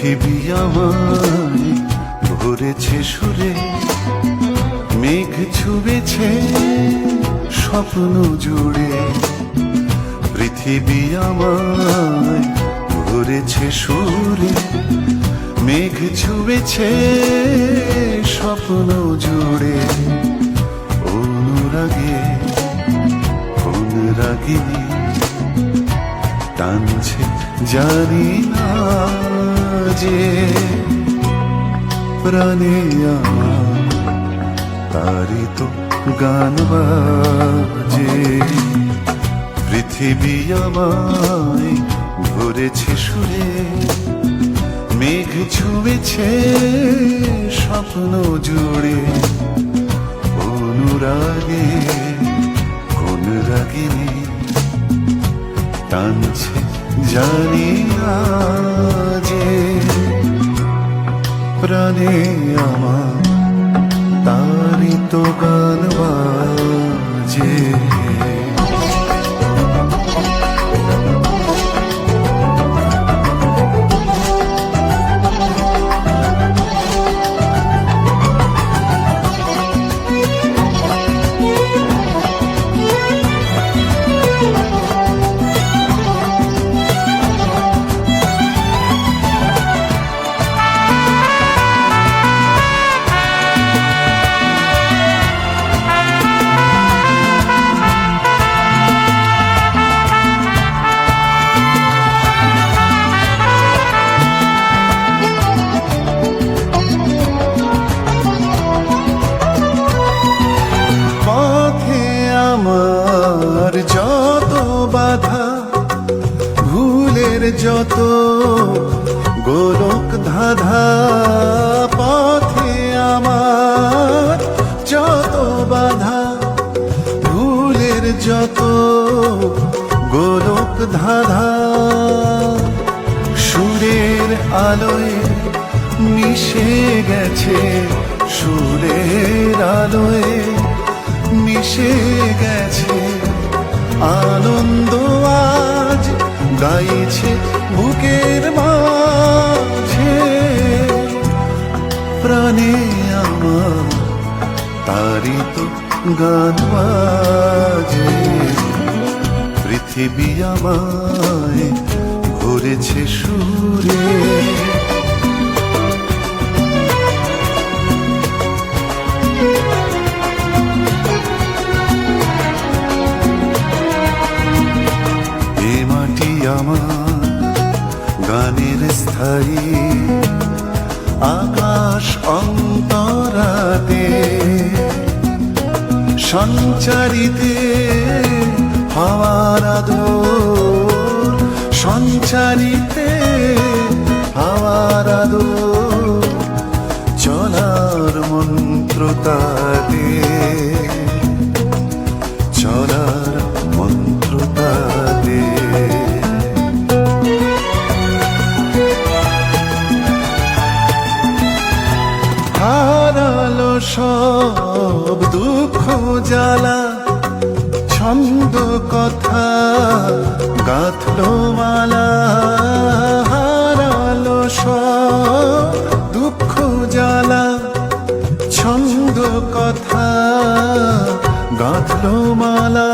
পৃথিবী আমায় ভরেছে সুরে, মেঘ ছুবেছে স্বপ্ন জুড়ে। পৃথিবী আমায় ভরেছে সুরে, মেঘ ছুবেছে স্বপ্ন জুড়ে। অনুরাগে কোন রাগিনী টানছে জানি না। যে প্রাণে আমার তারি তো গান বাজে। পৃথিবী আমায় ভরেছে সুরে, মেঘ ছুঁয়েছে স্বপ্ন জুড়ে। অনুরাগে কোন রাগিনী টানছে জানি যে প্রাণে আমার তারি তো গান বাজে। যত গোলক ধাঁধা পথে আমার, যত বাধা ভুলের যত গোলক ধাঁধা, সুরের আলোয় মিশে গেছে, সুরের আলোয় মিশে গেছে আনন্দ। গাইছে বুকের মাঝে। প্রাণে আমার তারি তো গান বাজে। পৃথিবী আমায় ঘুরেছে সুরে। স্থায়ী আকাশ অন্তরাতে সঞ্চারিতে হওয়ার সঞ্চারিতে সব দুঃখ জ্বালা, ছন্দ কথা গাথল মালা, হারালো সব দুঃখ জ্বালা, ছন্দ কথা গাঁথলো মালা।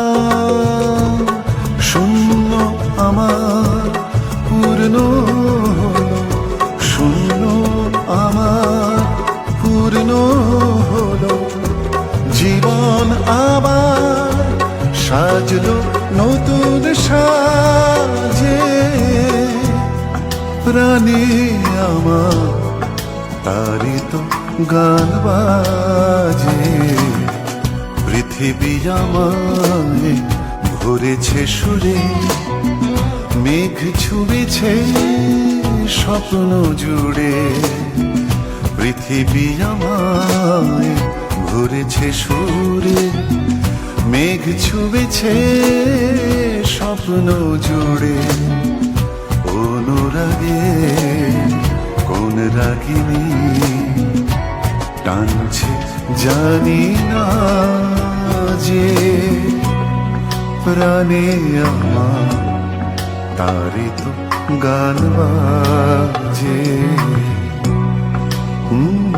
সাজলো নতুন সাজে। প্রাণে আমার তারি তো গান বাজে। পৃথিবী আমায় ভরেছে সুরে, মেঘ ছুঁয়েছে স্বপ্ন জুড়ে। পৃথিবী আমায় ঘুরেছে সুরে মেঘ ছুঁয়েছে স্বপ্ন জুড়ে অনুরাগে কোন রাগিনী টানছে জানি না যে প্রাণে আমার তারি তো গান বাজে। হুম